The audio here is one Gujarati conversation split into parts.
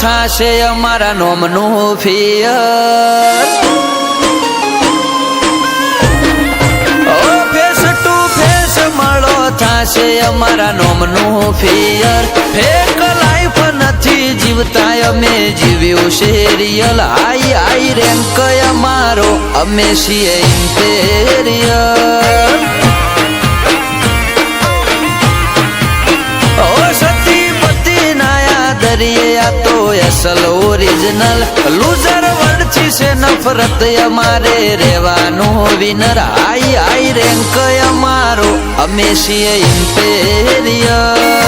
થાશે અમારા નોમનું ફિયર ફેસ ટુ ફેસ મળો થાશે અમારા નોમનું ફિયર ફેક લાઈફ નથી જીવતા, અમે જીવ્યું છે રિયલ આઈ આઈ, રેન્ક અમારો, અમે છીએ ઇમ્પેરિયર દરિયે આ તો અસલ ઓરિજિનલ લૂઝર વર્ડથી છે નફરત અમારે રહેવાનું. વિનર આઈ આઈ રેન્ક અમારો. અમે છીએ ઇમ્પેરિયર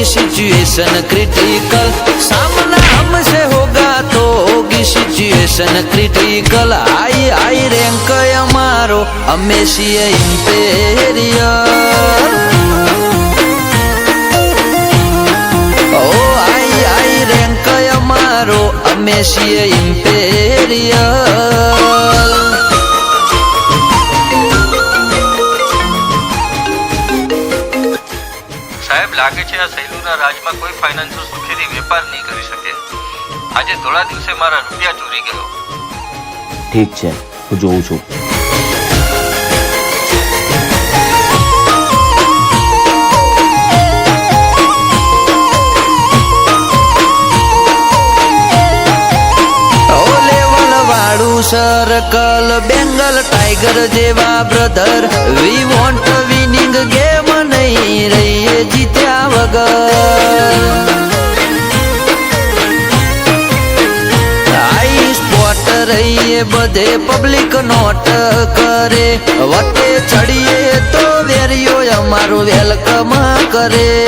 होगी सिचुएशन क्रिटिकल सामना हमसे होगा तो होगी situation critical I I rank हमारो हमेशा इंपेरियर ओ, आई आई रैंक हमारो हमेशा इंपेरियर છે રાજમાં કોઈ ફાઇનાન્સર સુખેથી વેપાર નહીં કરી શકે. આજે થોડા દિવસે મારા રૂપિયા ચોરી ગયો. ઠીક છે હું જોઉં છું. સર્કલ બેંગલ ટાઈગર જેવા brother we want winning game નહીં રહીએ જીત્યા વગર. આઈ સ્પોટ રહીએ બધે પબ્લિક નોટ કરે. વટે ચડીએ તો વેરીઓ અમારું વેલકમ કરે.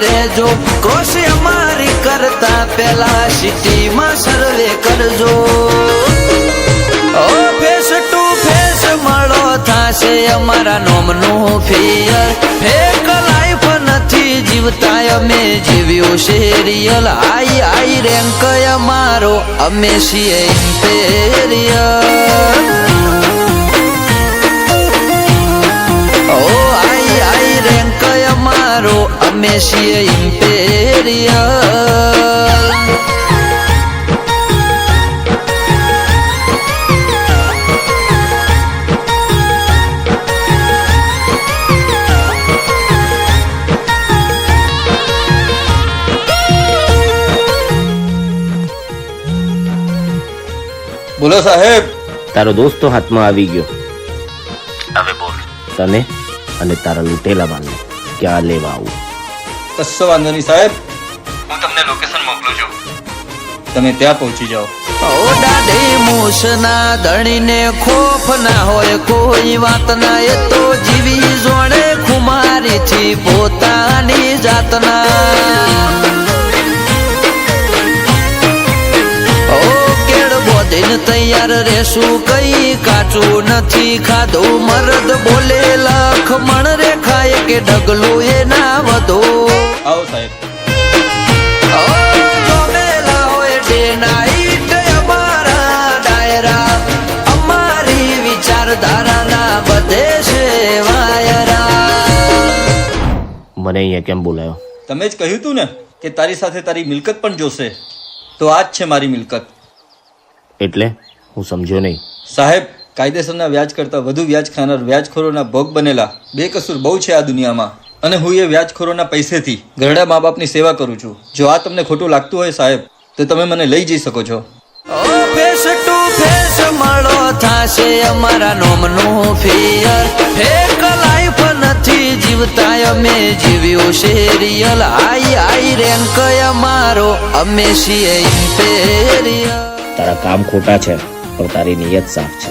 રહેજો. ક્રોસ અમારી કરતા પેલા સિટીમાં સર્વે કરજો. ફેસ ટુ ફેસ મળો થાશે અમારા નોમનું ફિયર. ફેક લાઈફ નથી જીવતા અમે જીવ્યું છે રિયલ આઈ આઈ રેન્ક અમારો, અમે છીએ ઇમ્પેરિયર અમે છીએ ઇમ્પેરિયલ બોલો સાહેબ. તારો દોસ્ત તો હાથમાં આવી ગયો. હવે બોલ. તને અને તારા લૂંટેલા માલને ક્યાં લેવા આવું? કશો વાંધો નહીં સાહેબ. હું તમને લોકેશન મોકલું છું. તમે ત્યાં પહોંચી જાઓ. ધણીને ખોફ ના હોય કોઈ વાતના એ તો જીવી જોડે ખુમારીથી પોતાની જાતના. તૈયાર રહેશું કઈ કાચું નથી ખાધું. મરદ બોલે લખમણ રે ખાય કે ડગલું એ ના વધો. આવો સાહેબ. મને અહીંયા કેમ બોલાયો? તમે જ કહ્યું તું ને કે તારી સાથે તારી મિલકત પણ જોશે. તો આ જ છે મારી મિલકત. એટલે હું સમજ્યો નહીં. સાહેબ કાયદેસરના વ્યાજ કરતાં વધુ વ્યાજ ખાનાર વ્યાજખોરોના ભોગ બનેલા બેકસૂર બહુ છે આ દુનિયામાં. અને હું એ વ્યાજખોરોના પૈસેથી ઘરડા મા બાપની સેવા કરું છું. જો આ તમને ખોટું લાગતું હોય સાહેબ તો તમે મને લઈ જઈ શકો છો. ઓ ફેસ ટુ ફેસ મળો થાશે અમારા નોમનું ફિયર. ફેક લાઈફ નથી જીવતા અમે જીવ્યું છે રિયલ આઈ આઈ રેન્ક અમારો અમે છીએ તારા કામ ખોટા છે, પણ તારી નિયત સાફ છે.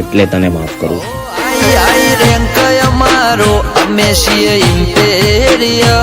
એટલે તને માફ કરું અમારો અમે છીએ ઇમ્પેરિયર